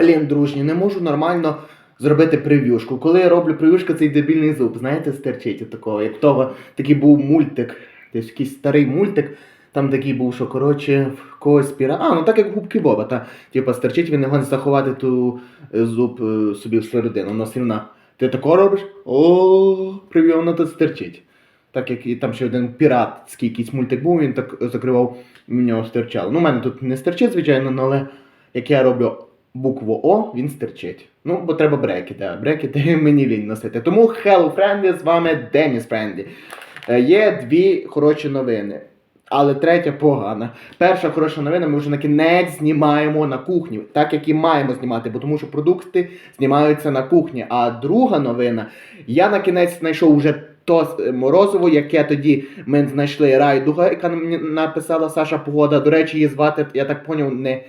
Блін, дружні, не можу нормально зробити прев'юшку. Коли я роблю прев'юшку, цей дебільний зуб, знаєте, стерчить такого. Як того такий був мультик, десь якийсь старий мультик. Там такий був, що коротше в когось піра. А, ну так як губки Боба, та типа стерчить, він не гон заховати ту е, зуб е, собі всередину, воно сильна. Ти тако робиш? О, привів, тут стерчить. Так як і там ще один піратський якийсь мультик був, він так закривав, в нього стирчало. Ну, у мене тут не стерчить, звичайно, ну, але як я роблю букву О, він стерчить. Ну, бо треба брекети, а брекети мені лінь носити. Тому hello, friends, з вами Деніс Френді. Е, Є дві хороші новини. Але третя погана. Перша хороша новина, ми вже на кінець знімаємо на кухні, так як і маємо знімати, бо тому що продукти знімаються на кухні. А друга новина, я на кінець знайшов уже то е, морозиво, яке тоді ми знайшли райдуга, яка мені написала Саша Погода. До речі, її звати, я так поняв, не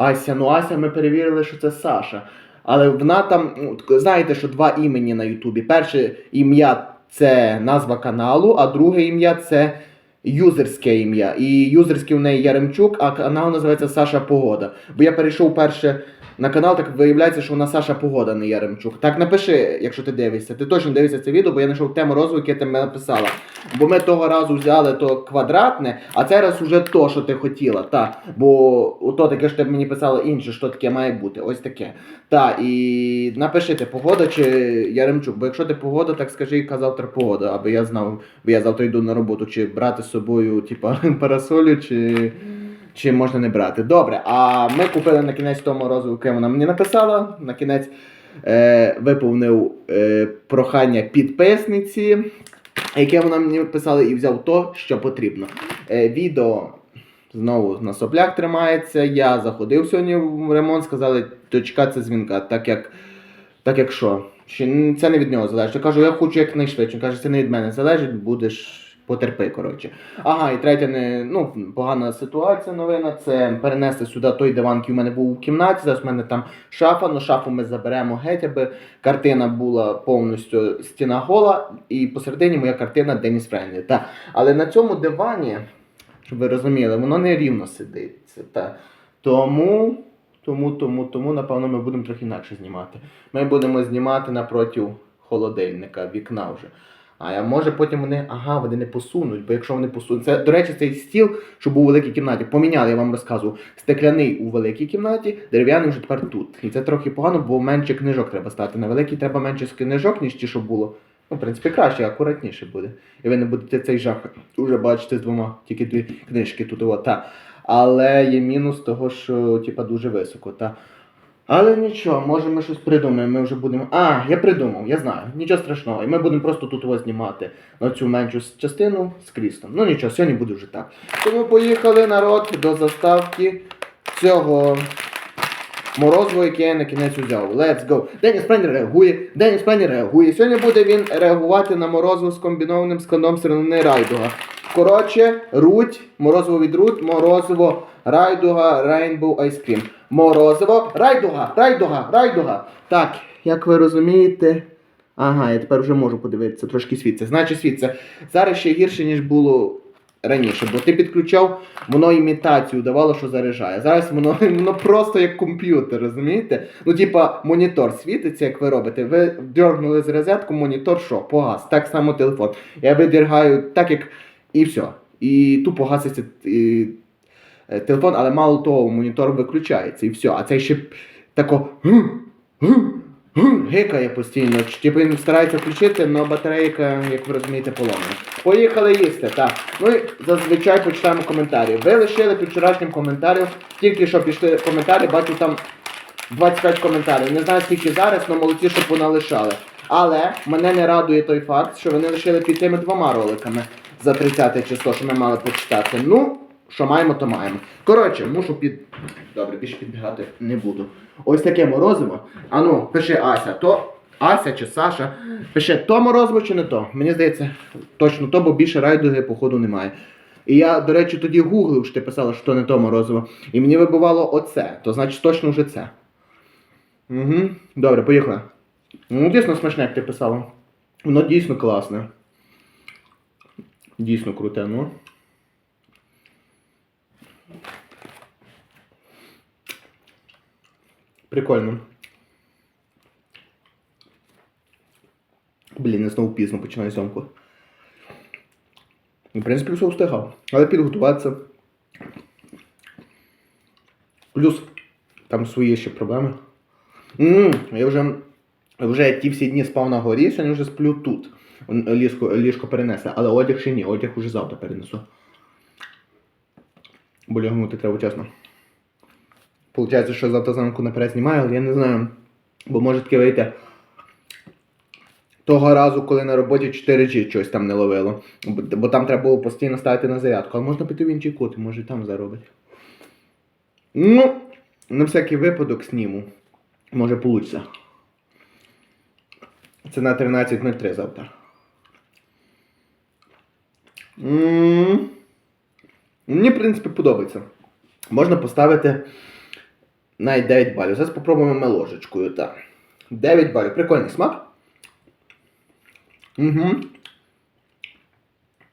Ася. Ну Ася, ми перевірили, що це Саша. Але вона там, ну, знаєте, що два імені на Ютубі. Перше ім'я це назва каналу, а друге ім'я це юзерське ім'я. І юзерське в неї Яремчук, а канал називається Саша Погода. Бо я перейшов перше на канал, так виявляється, що вона Саша Погода, не Яремчук. Так напиши, якщо ти дивишся. Ти точно дивишся це відео, бо я знайшов тему розвитку, яке ти мені написала. Бо ми того разу взяли то квадратне, а цей раз уже то, що ти хотіла. Та. Бо ото таке, що ти мені писала інше, що таке має бути. Ось таке. Та, і напиши ти погода чи Яремчук. Бо якщо ти погода, так скажи, яка завтра погода, аби я знав, бо я завтра йду на роботу, чи брати з собою, типа, парасолю, чи. Чи можна не брати? Добре, а ми купили на кінець того морозу, яке вона мені написала. На кінець е, виповнив е, прохання підписниці, яке вона мені писала, і взяв то, що потрібно. Е, відео знову на соплях тримається. Я заходив сьогодні в ремонт, сказали дочекатися дзвінка, так як, так як що. Чи це не від нього залежить. Я кажу, я хочу якнайшвидше. Каже, це не від мене залежить, будеш потерпи, коротше. Ага, і третя не, ну, погана ситуація, новина. Це перенести сюди той диван, який у мене був у кімнаті. Зараз в мене там шафа, ну шафу ми заберемо геть, аби картина була повністю стіна гола, і посередині моя картина Деніс Френлі. Та. Але на цьому дивані, щоб ви розуміли, воно не рівно сидиться. Та. Тому, тому, тому, тому, напевно, ми будемо трохи інакше знімати. Ми будемо знімати напроти холодильника, вікна вже. А може потім вони, ага, вони не посунуть, бо якщо вони посунуть. Це, до речі, цей стіл, що був у великій кімнаті, поміняли, я вам розказував, стекляний у великій кімнаті, дерев'яний вже тепер тут. І це трохи погано, бо менше книжок треба стати. На великій треба менше книжок, ніж ті, що було. Ну, в принципі, краще, акуратніше буде. І ви не будете цей жах уже бачити з двома, тільки дві книжки тут. От, та. Але є мінус того, що типа дуже високо. Та. Але нічого, може ми щось придумаємо, ми вже будемо. А, я придумав, я знаю, нічого страшного. І ми будемо просто тут ось знімати на цю меншу частину з крістом. Ну нічого, сьогодні буде вже так. Тому поїхали народ до заставки цього морозиву, яке я на кінець узяв. Let's go. Деніс Пенні реагує, Деніс Пенні реагує. Сьогодні буде він реагувати на морозиво з комбінованим складом сировини райдуга. Коротше, руть, морозиво від руть, морозиво райдуга, Ice Cream. Морозиво, райдуга, райдуга, райдуга. Так, як ви розумієте. Ага, я тепер вже можу подивитися, трошки світиться. Значить, світиться. Зараз ще гірше, ніж було раніше, бо ти підключав, воно імітацію давало, що заряджає. Зараз воно, воно просто як комп'ютер, розумієте? Ну, типа, монітор світиться, як ви робите. Ви дергнули з розетку, монітор що? Погас. Так само телефон. Я видергаю так, як. І все. І тупо гаситься і, е, телефон, але мало того, монітор виключається і все. А цей ще тако. Гикає постійно. Типу він старається включити, але батарейка, як ви розумієте, поломана. Поїхали їсти, так. Ну зазвичай почитаємо коментарі. Ви лишили під вчорашнім коментарем, тільки що пішли коментарі, бачу там 25 коментарів. Не знаю скільки зараз, але молодці, щоб поналишали. Але мене не радує той факт, що вони лишили під тими двома роликами за 30 число, що ми мали почитати. Ну, що маємо, то маємо. Коротше, мушу під. Добре, більше підбігати не буду. Ось таке морозиво. Ану, пиши Ася, то Ася чи Саша. Пише то морозиво чи не то. Мені здається, точно то, бо більше райдуги, походу, немає. І я, до речі, тоді гуглив, що ти писала, що то не то морозиво. І мені вибивало оце, то значить точно вже це. Угу. Добре, поїхали. Ну, дійсно смачне, як ти писала. Воно дійсно класне. Дійсно круте, ну. Прикольно. Блін, я знову пізно починаю зйомку. В принципі, все встигав. Але підготуватися. Плюс там свої ще проблеми. м я вже, вже ті всі дні спав на горі, сьогодні вже сплю тут. Ліжко, ліжко перенесли, але одяг ще ні, одяг уже завтра перенесу. Бо лягнути треба чесно. Получається, що завтра зранку наперед знімаю, але я не знаю. Бо може таке вийти. Того разу, коли на роботі 4G щось там не ловило. Бо, там треба було постійно ставити на зарядку. Але можна піти в інший кут, може там заробить. Ну, на всякий випадок сніму. Може получиться. Це на 13.03 завтра. Мені, в принципі, подобається. Можна поставити навіть 9 балів. Зараз спробуємо ми ложечкою. Так. 9 балів. Прикольний смак. Угу.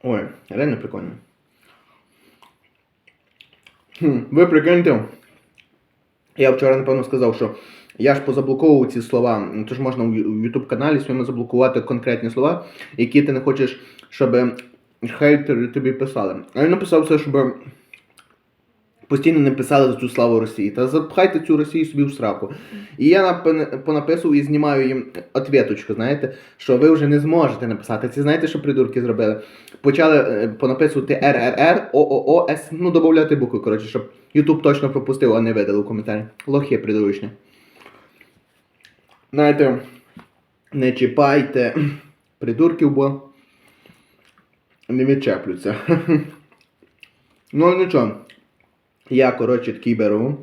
Ой, реально прикольно. Ви прикиньте. Я вчора, напевно, сказав, що я ж позаблоковував ці слова. Ну, Тож можна в YouTube каналі своєму заблокувати конкретні слова, які ти не хочеш, щоб хейтери тобі писали. А я написав це, щоб постійно не писали за цю славу Росії. Та запхайте цю Росію собі в сраку. І я понаписував і знімаю їм ответочку, знаєте, що ви вже не зможете написати. Це знаєте, що придурки зробили? Почали е, понаписувати РРР, ООО, С, ну, додавати букви, коротше, щоб YouTube точно пропустив, а не видали в коментарі. Лохи придурочні. Знаєте, не чіпайте придурків, бо не відчеплються. ну нічого. Я, коротше, такий беру,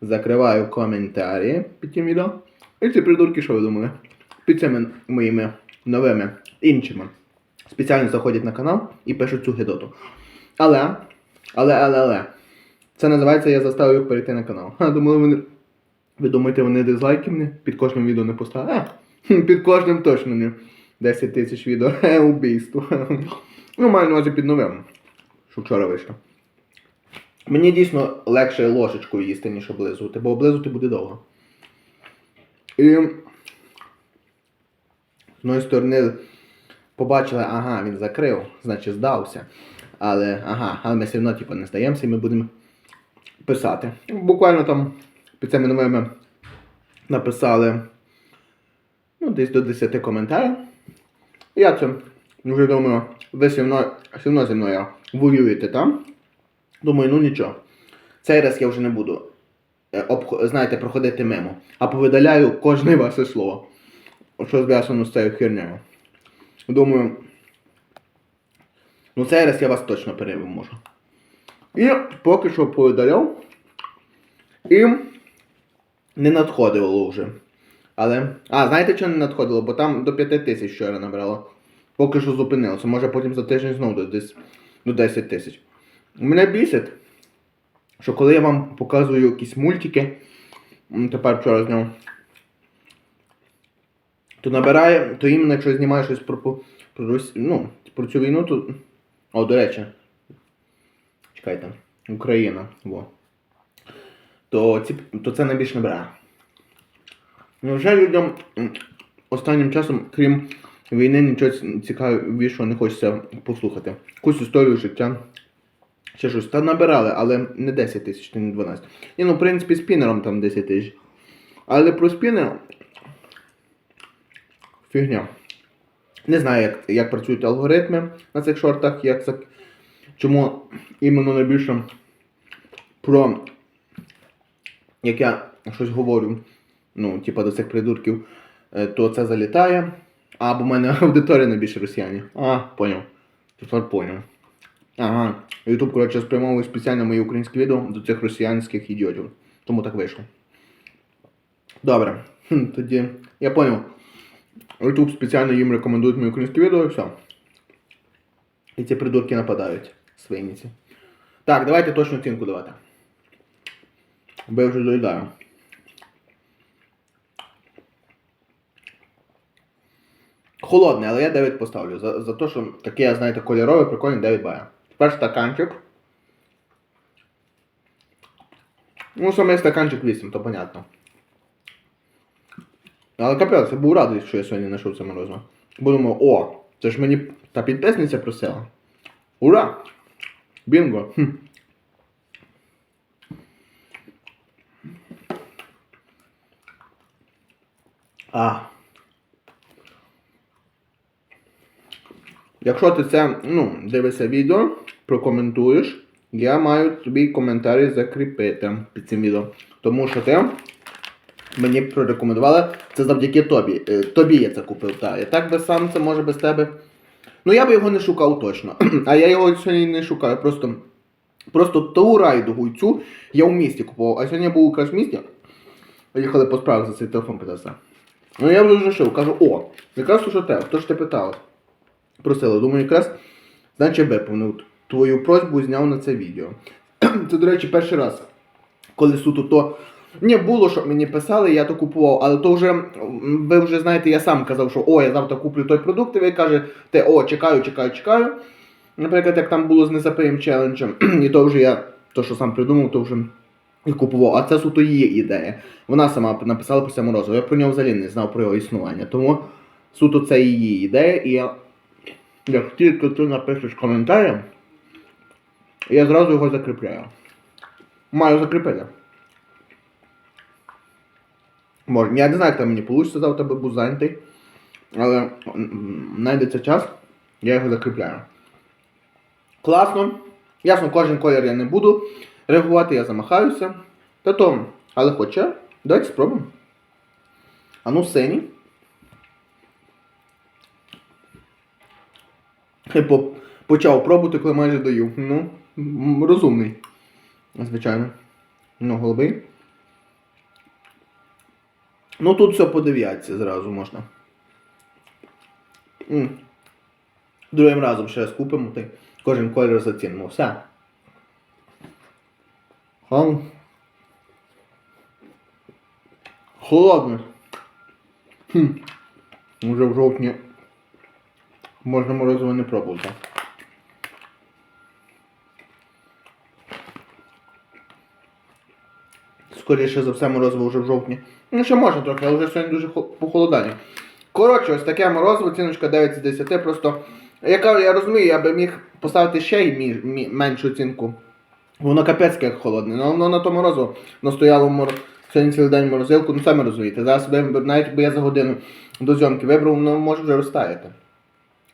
закриваю коментарі під тим відео. І ці придурки, що ви думали? Під цими моїми новими іншими. Спеціально заходять на канал і пишуть цю гидоту. Але, але, але, але. Це називається я заставив їх перейти на канал. Думали, вони. Ви думаєте, вони дизлайки мені під кожним відео не поставили? А, під кожним точно не. 10 тисяч відео. Хе, убійство. Ну, маю на увазі під новим. Що вчора вийшло. Мені дійсно легше ложечкою їсти, ніж облизувати, бо облизувати буде довго. І з одної сторони побачили, ага, він закрив, значить здався. Але ага, але ми все одно типу, не здаємося і ми будемо писати. Буквально там під цими новими написали ну, десь до 10 коментарів. Я це вже думаю, ви все одно, зі мною воюєте там. Думаю, ну нічого. Цей раз я вже не буду, е, знаєте, проходити мимо, а повидаляю кожне ваше слово. Що зв'язано з цією хернею. Думаю, ну цей раз я вас точно переможу. І поки що повидаляв. І не надходило вже. Але. А, знаєте, чого не надходило? Бо там до 5 тисяч вчора набрало. Поки що зупинилося. Може потім за тиждень знову десь до 10 тисяч. Мене бісить, що коли я вам показую якісь мультики, тепер вчора зняв, то набирає, то іменно якщо знімаєш щось про, про, Рос- ну, про цю війну, то. О, до речі. Чекайте. Україна. Во. То, ці, то це найбільше набирає. Ну, вже людям останнім часом, крім війни, нічого цікавішого не хочеться послухати. Якусь історію життя. Ще щось. Та набирали, але не 10 тисяч, не 12. Ні, ну, в принципі, спінером там 10 тисяч. Але про спінер. Фігня. Не знаю, як, як працюють алгоритми на цих шортах, як це, чому іменно найбільше про як я щось говорю, ну, типа до цих придурків, е, то це залітає. Або в мене аудиторія найбільше росіяни. А, поняв. Тепер поняв. Ага. Ютуб, коротше, спрямовує спеціально мої українські відео до цих росіянських ідіотів. Тому так вийшло. Добре. Тоді. Я поняв. Ютуб спеціально їм рекомендує мої українські відео і все. І ці придурки нападають. Свиниці. Так, давайте точну оцінку давати. Бо я вже доїдаю. Холодне, але я 9 поставлю. За, за те, що таке, знаєте, кольорове, прикольне 9 бає. Тепер стаканчик. Ну, саме стаканчик 8, то понятно. Але капець, я був радий, що я сьогодні знайшов це морозиво. Бо думав, о, це ж мені та підписниця просила. Ура! Бінго! Хм. А. Якщо ти це ну, дивишся відео, прокоментуєш, я маю тобі коментарі закріпити під цим відео. Тому що ти мені прорекомендувала це завдяки тобі. Е, Тобі я це купив. Та. Я так би сам це може без тебе. Ну я би його не шукав точно. А я його сьогодні не шукаю. Просто, просто ту райдугу цю я в місті купував. А сьогодні я був якраз в місті. Їхали по справах за цей телефон питався. Ну я вже вирішив, кажу, о, якраз то, що треба, хто ж ти питала? Просила, думаю, якраз, значить виповнив твою просьбу зняв на це відео. Це, до речі, перший раз, коли суто то. Ні, було, що мені писали, я то купував, але то вже, ви вже знаєте, я сам казав, що о, я завтра куплю той продукт, і ви кажете, о, чекаю, чекаю, чекаю. Наприклад, як там було з незапиєм челенджем, і то вже я, то, що сам придумав, то вже і купував. А це суто її ідея. Вона сама написала про це морозиво. Я про нього взагалі не знав про його існування. Тому суто це її ідея, і я, як тільки ти напишеш коментарі, я зразу його закріпляю. Маю закріпити. Може, я не знаю, як там мені вийде завтра був зайнятий. Але знайдеться час, я його закріпляю. Класно. Ясно, кожен колір я не буду реагувати, я замахаюся. Та то, але хоча, давайте спробуємо. А ну синій. І по- почав пробувати, коли майже даю. Ну, розумний. Звичайно. Ну, голубий. Ну тут все по дев'ятці зразу можна. Другим разом ще раз купимо, й кожен колір зацінимо. Все. Хам. Холодно. Хм. Уже в жовтні можна морозиво не пробувати. Скоріше за все морозиво вже в жовтні. Ну ще можна трохи, але вже сьогодні дуже хо- похолодання. Коротше, ось таке морозиво, ціночка 9 з 10. Просто я я розумію, я би міг поставити ще й меншу оцінку. Воно капець як холодне, ну воно на то морозиво настояло мор... сьогодні цілий день морозилку, ну самі розумієте. Зараз би, навіть якби я за годину до зйомки вибрав, воно може вже розтаяти.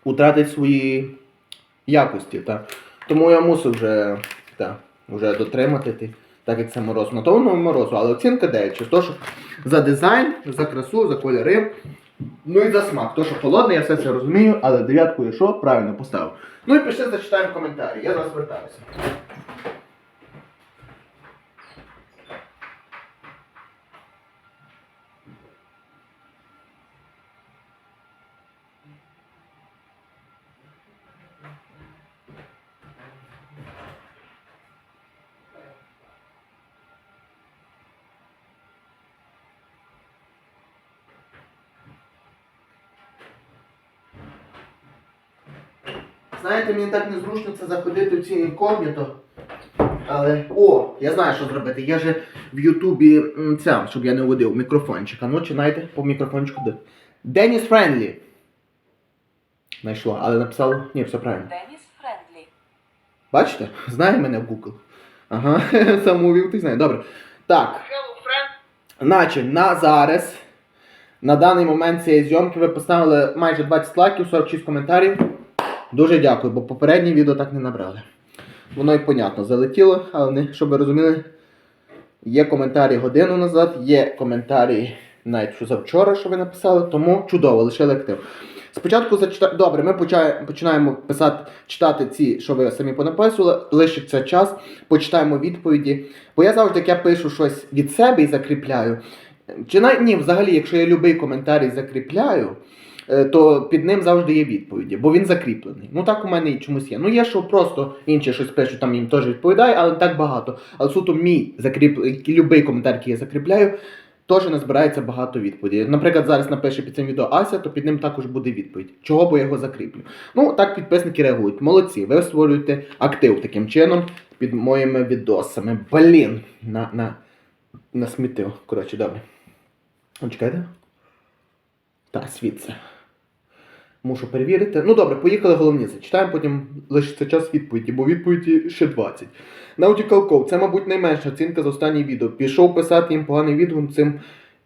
Утратить свої якості. Та. Тому я мусив вже, та, вже дотримати, так як це мороз. На то воно морозу, але оцінка 9. Через те, що за дизайн, за красу, за кольори. Ну і за смак. То, що холодне, я все це розумію, але дев'ятку я що правильно поставив. Ну і пиши, зачитаємо коментарі. Я зараз вертаюся. Знаєте, мені так незручно це заходити в ці інкогніто. Але. О, я знаю, що зробити. Я же в Ютубі ця, щоб я не водив, мікрофончик. А ну чинайте по мікрофончику. де. Деніс Френдлі. Знайшло, але написало. Ні, все правильно. Деніс Френдлі. Бачите? Знає мене в Google. Ага, самовів ти знає. Добре. Так. Значить, на зараз, на даний момент цієї зйомки ви поставили майже 20 лайків, 46 коментарів. Дуже дякую, бо попереднє відео так не набрали. Воно і понятно залетіло, але щоб ви розуміли, є коментарі годину назад, є коментарі навіть що завчора, що ви написали, тому чудово, лишили актив. Спочатку зачитаю. Добре, ми починаємо писати, читати ці, що ви самі понаписували, лишиться час, почитаємо відповіді. Бо я завжди як я пишу щось від себе і закріпляю. Чи навіть ні, взагалі, якщо я любий коментар і закріпляю, то під ним завжди є відповіді, бо він закріплений. Ну так у мене і чомусь є. Ну є, що просто інші щось пишуть, там їм теж відповідає, але так багато. Але суто мій закріп... любий коментар, який я закріпляю, теж не збирається багато відповідей. Наприклад, зараз напише під цим відео Ася, то під ним також буде відповідь. Чого бо я його закріплю? Ну, так підписники реагують. Молодці, ви створюєте актив таким чином під моїми відосами. Блін, на, на, насмітив. Коротше, добре. Чекайте. Та, звідси. Мушу перевірити. Ну добре, поїхали головні. Зачитаємо, потім лишиться час відповіді, бо відповіді ще 20. Nautical Cove. Це, мабуть, найменша оцінка за останнє відео. Пішов писати їм поганий відгук цим.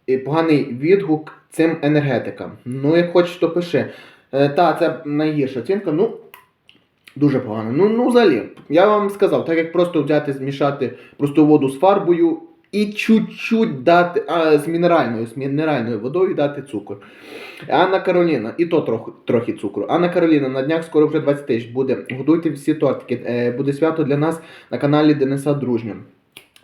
е, Поганий відгук цим енергетикам. Ну, як хочеш, то пиши. Е, та, це найгірша оцінка. Ну, дуже погано. Ну, ну, взагалі, я вам сказав, так як просто взяти, змішати просту воду з фарбою і чуть-чуть дати, а, з мінеральною, з мінеральною водою дати цукор. Анна Кароліна, і то трохи, трохи цукру. Анна Кароліна, на днях скоро вже 20 тисяч буде. Готуйте всі тортики. Е, буде свято для нас на каналі Дениса Дружньо.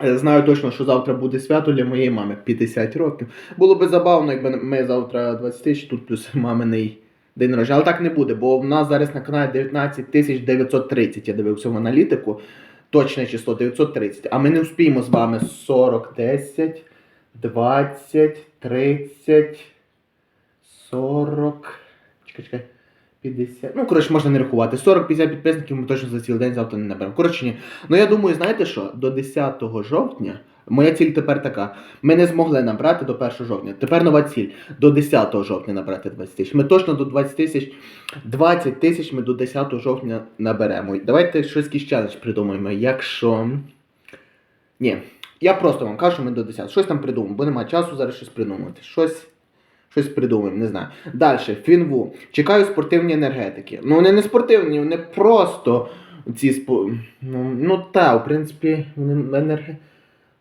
Е, Знаю точно, що завтра буде свято для моєї мами 50 років. Було би забавно, якби ми завтра 20 тисяч, тут плюс маминий день народження. Але так не буде, бо в нас зараз на каналі 19 тисяч 930. Я дивився в аналітику. Точне число 930. А ми не успіємо з вами 40, 10, 20, 30, 40. Чекай, чекай. 50. Ну, коротше, можна не рахувати. 40-50 підписників ми точно за цілий день завтра не наберемо. Коротше, ні. Ну я думаю, знаєте що? До 10 жовтня. Моя ціль тепер така. Ми не змогли набрати до 1 жовтня. Тепер нова ціль. До 10 жовтня набрати 20 тисяч. Ми точно до 20 тисяч. 20 тисяч ми до 10 жовтня наберемо. Давайте щось якийсь придумаємо. Якщо. Ні. Я просто вам кажу, що ми до 10. Щось там придумаємо, бо немає часу зараз щось придумувати. Щось. Щось придумаємо, не знаю. Далі, Фінву. Чекаю спортивні енергетики. Ну, вони не спортивні, вони просто ці спо... Ну, ну та, в принципі, вони енерге.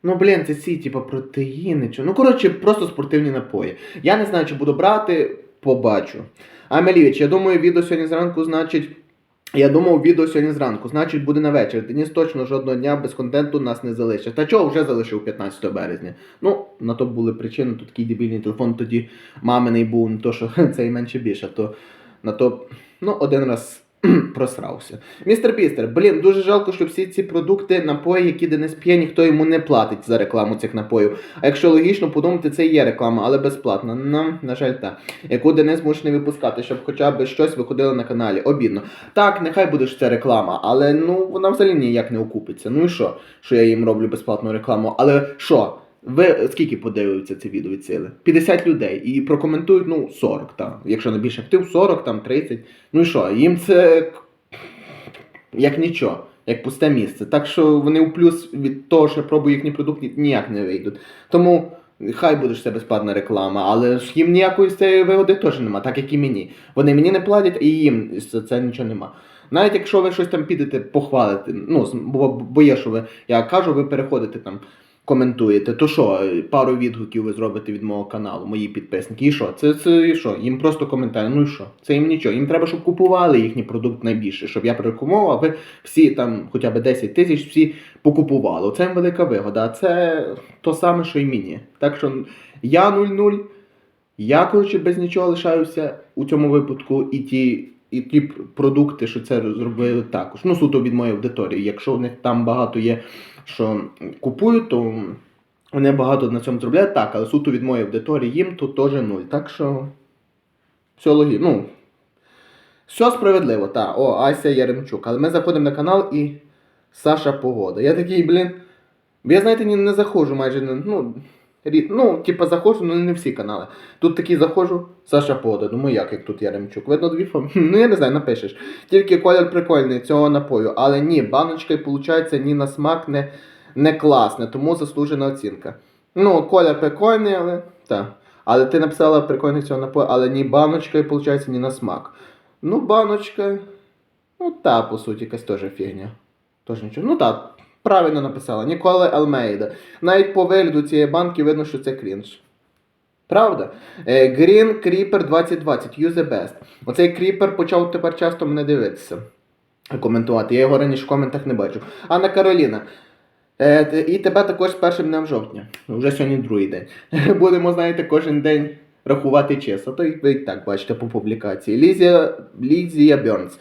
Ну, блін, це ці, типу, протеїни. Чи... Ну, коротше, просто спортивні напої. Я не знаю, чи буду брати, побачу. Амелівич, я думаю, відео сьогодні зранку, значить. Я думав, відео сьогодні зранку, значить буде на вечір. Деніс точно жодного дня без контенту нас не залишив. Та чого вже залишив 15 березня? Ну, на то були причини, то такий дебільний телефон тоді маминий був, не то, що цей менше більше, то на то ну, один раз просрався. Містер Пістер, блін, дуже жалко, що всі ці продукти, напої, які Денис п'є, ніхто йому не платить за рекламу цих напоїв. А якщо логічно подумати, це є реклама, але безплатна. Ну, на жаль, так. Яку Денис змушений випускати, щоб хоча б щось виходило на каналі. Обідно. Так, нехай буде ж це реклама, але ну вона взагалі ніяк не окупиться. Ну і що? Що я їм роблю безплатну рекламу? Але що? Ви скільки подивляться це відео від сили? 50 людей і прокоментують, ну, 40 там. Якщо не більше актив, 40 там, 30. Ну і що? Їм це як нічого, як пусте місце. Так що вони у плюс від того, що я пробую їхні продукти, ніяк не вийдуть. Тому хай буде ж це безплатна реклама, але ж їм ніякої з цієї вигоди теж нема, так як і мені. Вони мені не платять, і їм це нічого нема. Навіть якщо ви щось там підете похвалити, ну, бо, бо є, що ви, я кажу, ви переходите там, коментуєте, то що, е, пару відгуків ви зробите від мого каналу, мої підписники, і що? Це, це і що? Їм просто коментарі, ну і що? Це їм нічого. Їм треба, щоб купували їхній продукт найбільше, щоб я прорекламував, а ви всі там хоча б 10 тисяч всі покупували. Оце їм велика вигода. А це то саме, що й мені. Так що я 0-0. Я, коротше, без нічого лишаюся у цьому випадку, і ті, і ті продукти, що це зробили також. Ну, суто від моєї аудиторії. Якщо в них там багато є, що купують, то вони багато на цьому зробляють, так, але суто від моєї аудиторії їм тут теж нуль. Так що все логічно. Ну, все справедливо, так. О, Ася Яремчук. Але ми заходимо на канал і Саша Погода. Я такий, блін. Я, знаєте, не заходжу майже. Ну, рід, ну, типа заходжу, ну не всі канали. Тут такий заходжу, Саша Погода. Думаю, як, як тут Яремчук. Видно дві фамілії. Ну я не знаю, напишеш. Тільки колір прикольний цього напою. Але ні, баночка, виходить, ні на смак не, не класне, тому заслужена оцінка. Ну, колір прикольний, але. Так. Але ти написала прикольний цього напою, але ні баночка, виходить, ні на смак. Ну, баночка. Ну, та, по суті, якась теж фігня. Тож нічого. Ну так, правильно написала. Ніколи Елмейда. Навіть по вигляду цієї банки видно, що це крінж. Правда? Е, Green Creeper 2020, use the best. Оцей кріпер почав тепер часто мене дивитися. Коментувати. Я його раніше в коментах не бачив. Анна Кароліна. Е, і тебе також з першим днем жовтня. Вже сьогодні другий день. Будемо, знаєте, кожен день рахувати чесно. То ви і так бачите по публікації. Лізія, Лізія Бернс.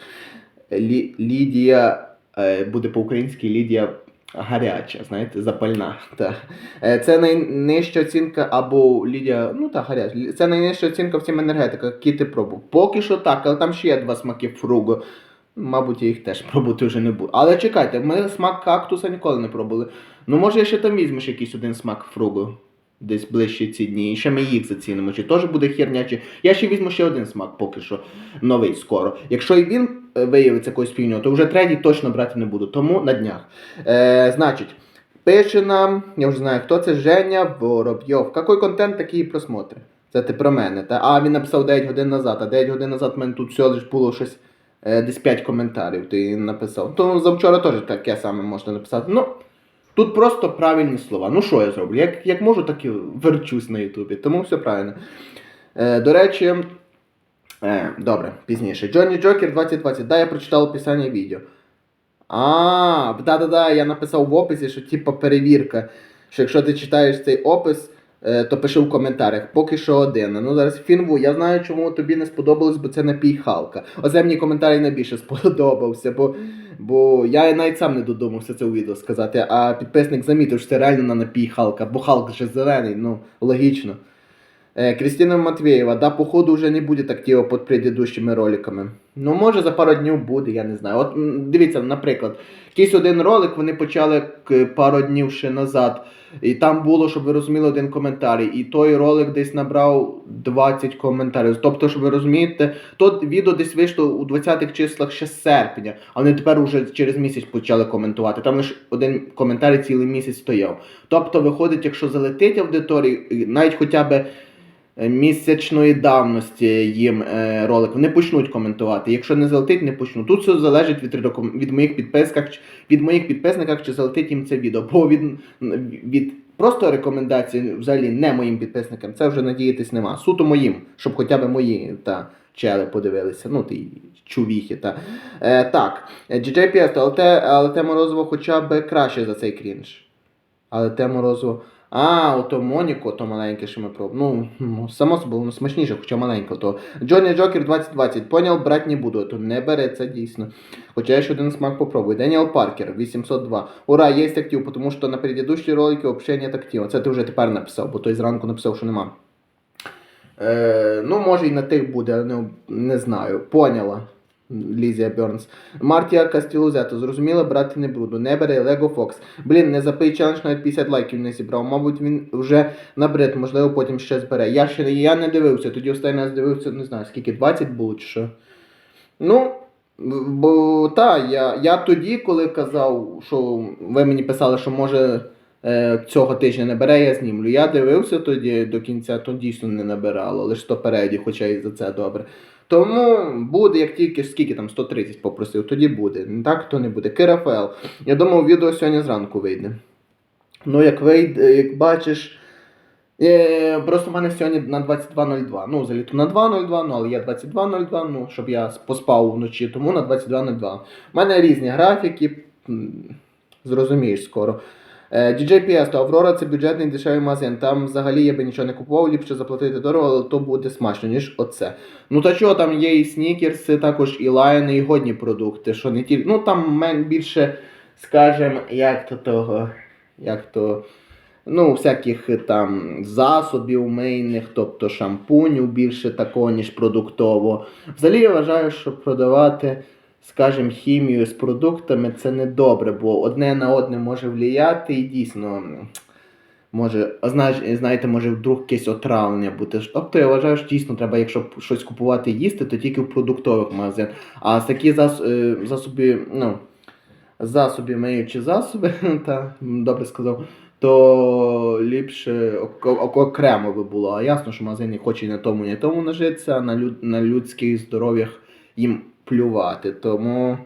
Лі, Лідія, е, буде по-українськи Лідія гаряча, знаєте, запальна. Та. Е, це найнижча оцінка або Лідія, ну так, гаряча. Це найнижча оцінка всім енергетика, які ти пробував. Поки що так, але там ще є два смаки фруго. Мабуть, я їх теж пробувати вже не буду. Але чекайте, ми смак кактуса ніколи не пробували. Ну, може, я ще там візьмеш якийсь один смак фруго. Десь ближче ці дні. І ще ми їх зацінимо. Чи теж буде херня, чи. Я ще візьму ще один смак поки що новий скоро. Якщо і він е, виявиться якоюсь фігньою, то вже третій точно брати не буду. Тому на днях. Е, значить, пише нам, я вже знаю, хто це Женя Воробйов. Какой контент, такі і просмотри. Це ти про мене. Та? А він написав 9 годин назад, а 9 годин назад в мене тут лиш було щось. е, Десь 5 коментарів ти написав. То завчора теж таке саме можна написати. Ну, тут просто правильні слова. Ну що я зроблю? Як, як можу, так і верчусь на Ютубі. Тому все правильно. Е, до речі, е, добре, пізніше. Джонні Джокер 2020. Да, я прочитав описання відео. А, да-да-да, я написав в описі, що типа перевірка. Що якщо ти читаєш цей опис, то пиши в коментарях. Поки що один. Ну зараз фінву. Я знаю, чому тобі не сподобалось, бо це напій Халка. Оце мені коментарі найбільше сподобався, бо, бо я навіть сам не додумався це у відео сказати, а підписник замітив, що це реально на напій бо Халк вже зелений, ну, логічно. Е, Кристина Матвеєва, да, походу вже не буде так під предыдущими роликами. Ну, може за пару днів буде, я не знаю. От дивіться, наприклад, якийсь один ролик вони почали пару днів ще назад. І там було, щоб ви розуміли, один коментарій. І той ролик десь набрав 20 коментарів. Тобто, щоб ви розумієте, то відео десь вийшло у 20-х числах ще серпня, а вони тепер уже через місяць почали коментувати. Там лише один коментар цілий місяць стояв. Тобто, виходить, якщо залетить аудиторії, і навіть хоча б місячної давності їм е, ролик, вони почнуть коментувати. Якщо не залетить, не почнуть. Тут все залежить від, від моїх підписках, від моїх підписників, чи залетить їм це відео. Бо від, від просто рекомендацій, взагалі не моїм підписникам, це вже надіятись нема. Суто моїм, щоб хоча б мої та чели подивилися. Ну, ті чувіхи. Та. Е, так, е, GJPS, але те, але те морозиво хоча б краще за цей крінж. Але те морозиво. А, ото Моніко, то маленьке, що ми пробували. Ну, ну, само собою, воно смачніше, хоча маленько. То Джонні Джокер 2020. Поняв, брати не буду, то не бере, це дійсно. Хоча я ще один смак попробую. Деніел Паркер, 802. Ура, є актив, тому що на предыдущі ролики взагалі нет актива. Це ти вже тепер написав, бо той зранку написав, що нема. Е, ну, може і на тих буде, не, не знаю. Поняла. Лізія Бернс. Мартія Кастілузето, зрозуміло, брати не буду. Не бере Лего Фокс. Блін, не запий челендж, навіть 50 лайків не зібрав. Мабуть, він вже набрид, можливо, потім ще збере. Я ще я не дивився, тоді останній раз дивився, не знаю, скільки 20 було чи що. Ну, бо та, я, я тоді, коли казав, що ви мені писали, що може е, цього тижня не бере, я знімлю. Я дивився тоді до кінця, то дійсно не набирало, лише то переді, хоча і за це добре. Тому буде, як тільки скільки там 130 попросив, тоді буде. Так, то не буде. Керафел. Я думав, відео сьогодні зранку вийде. Ну, як вийде, як бачиш. Е, просто в мене сьогодні на 22.02. Ну, заліто на 2.02, ну але є 22.02, ну, щоб я поспав вночі, тому на 22.02. У мене різні графіки, зрозумієш скоро. Е, DJ PS, то Аврора це бюджетний дешевий магазин. Там взагалі я би нічого не купував, ліпше заплатити дорого, але то буде смачно, ніж оце. Ну та чого, там є і снікерси, також і лайни, і годні продукти, що не тільки. Ну там мен більше, скажем, як то того, як то. Ну, всяких е, там засобів мийних, тобто шампунів більше такого, ніж продуктово. Взагалі я вважаю, що продавати, скажімо, хімію з продуктами це не добре, бо одне на одне може влияти і дійсно. Може, знаєте, може вдруг якесь отравлення бути. Тобто я вважаю, що дійсно треба, якщо щось купувати і їсти, то тільки в продуктових магазинах. А такі е, засоби, ну, засоби миючі засоби, та, добре сказав, то ліпше ок- ок- окремо би було. А ясно, що магазин не хоче і на тому, на тому нажитися, а на людських здоров'ях їм плювати. Тому.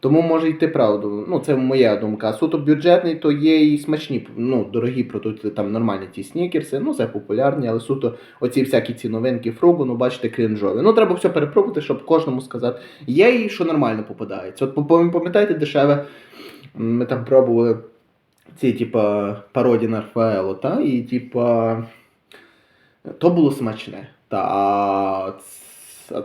Тому може йти правду. Ну, це моя думка. Суто бюджетний, то є і смачні, ну, дорогі продукти, там нормальні ті снікерси, ну це популярні, але суто оці всякі ці новинки фругу, ну бачите, крінжові. Ну, треба все перепробувати, щоб кожному сказати. Є і що нормально попадається. От пам'ятаєте, дешеве, ми там пробували ці, типа, пародії на Рафаело, та? І типа. То було смачне. Та, а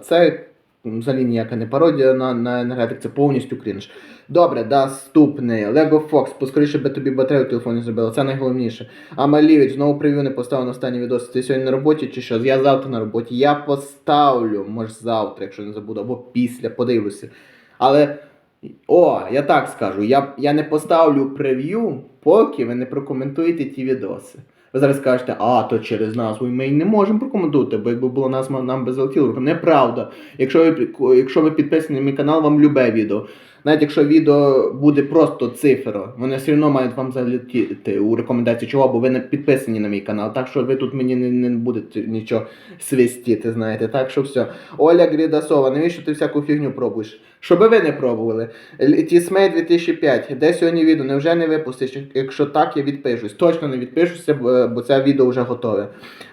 це взагалі ніяка не пародія на, на енергетик, це повністю крінж. Добре, наступний. Lego Fox, поскоріше би тобі батарею в телефоні зробила, це найголовніше. А Малівич, знову прев'ю не поставив на останній відос. Ти сьогодні на роботі чи що? Я завтра на роботі. Я поставлю, може завтра, якщо не забуду, або після, подивлюся. Але. О, я так скажу, я, я не поставлю прев'ю, поки ви не прокоментуєте ті відоси. Ви зараз кажете, а, то через назву ми не можемо прокоментувати, бо якби було назва, нам би залетіло. Неправда. Якщо ви, якщо ви підписані на мій канал, вам любе відео. Навіть якщо відео буде просто цифра, вони все одно мають вам залетіти у рекомендації чого, бо ви не підписані на мій канал. Так що ви тут мені не, не будете нічого свистіти, знаєте. Так що все. Оля Грідасова, навіщо ти всяку фігню пробуєш? Щоби ви не пробували. Тісмей 2005. Де сьогодні відео? Невже не випустиш? Якщо так, я відпишусь. Точно не відпишуся, бо- це відео вже готове.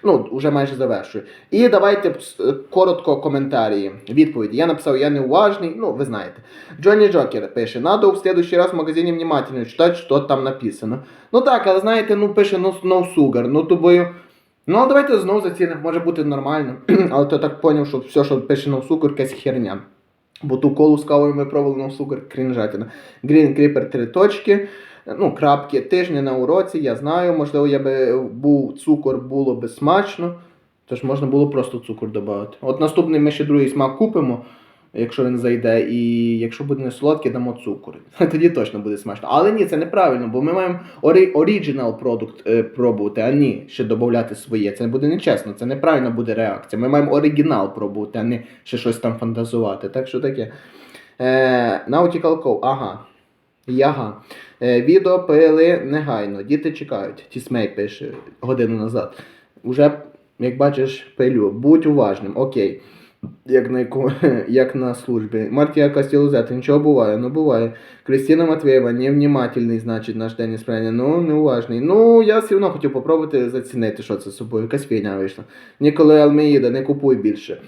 Ну, вже майже завершую. І давайте е, коротко коментарі. Відповіді. Я написав, я неуважний, ну, ви знаєте. Джонні Джокер пише: надо в следующий раз в магазині внимательно читати, що там написано. Ну так, але знаєте, ну пише no, no sugar, ну тобою. Ну, давайте знову зацінимо, може бути нормально. але то так поняв, що все, що пише no sugar, якась херня. Бо ту колу з кавою ми пробували no sugar, крінжатина. Green Creeper три точки. Ну, крапки тижня на уроці, я знаю. Можливо, я би був цукор, було би смачно. Тож можна було просто цукор додати. От наступний ми ще другий смак купимо, якщо він зайде, і якщо буде не солодкий, дамо цукор. Тоді точно буде смачно. Але ні, це неправильно, бо ми маємо оригінал продукт е, пробувати, а ні ще додати своє. Це буде нечесно, це неправильно буде реакція. Ми маємо оригінал пробувати, а не ще щось там фантазувати. Так що таке. Е, Cove, ага. Яга. Е, відео пили негайно. Діти чекають. Тісмей пише годину назад. Уже, як бачиш, пилю. Будь уважним, окей. Як на, яку, як на службі. Мартія Кастілузета, нічого буває, ну буває. Кристина Матвєєва, невнімательний, значить, наш Деніс Преня. Ну, неуважний. Ну, я все одно хотів попробувати зацінити, що це з собою. Якась фігня вийшла. Ніколи Алмеїда, не купуй більше.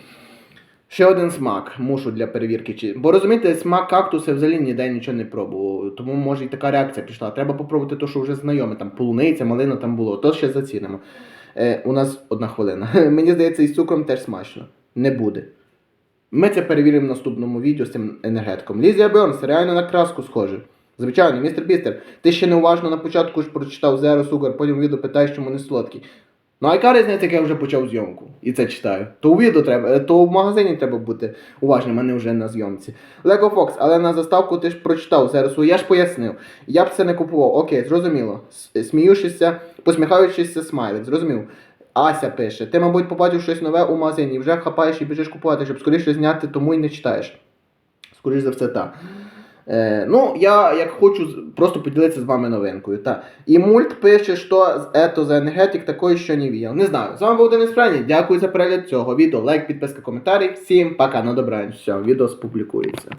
Ще один смак мушу для перевірки. Чи... Бо розумієте, смак кактуса взагалі ніде нічого не пробував. Тому може і така реакція пішла. Треба попробувати те, що вже знайоме. Там полуниця, малина там було. То ще зацінимо. Е, у нас одна хвилина. Мені здається, із цукром теж смачно. Не буде. Ми це перевіримо в наступному відео з цим енергетиком. Лізія Бьорнс, реально на краску схоже. Звичайно, містер Бістер, ти ще неуважно на початку ж прочитав Zero Sugar, потім відео питаєш, чому не солодкий. Ну а яка різниця, як я вже почав зйомку і це читаю. То у відео треба, то в магазині треба бути уважним, а не вже на зйомці. Lego Fox, але на заставку ти ж прочитав зараз. Я ж пояснив. Я б це не купував. Окей, зрозуміло. Сміючися, посміхаючися смайлик, зрозумів. Ася пише: ти, мабуть, побачив щось нове у магазині, вже хапаєш і біжиш купувати, щоб скоріше зняти, тому і не читаєш. Скоріше за все, так. Е, ну, я як хочу просто поділитися з вами новинкою. Та. І мульт пише, що це за енергетик такої, що не віяв. Не знаю. З вами був Денис Френі. Дякую за перегляд цього відео. Лайк, підписка, коментарі. Всім пока, на добраніч. Все, відео спублікується.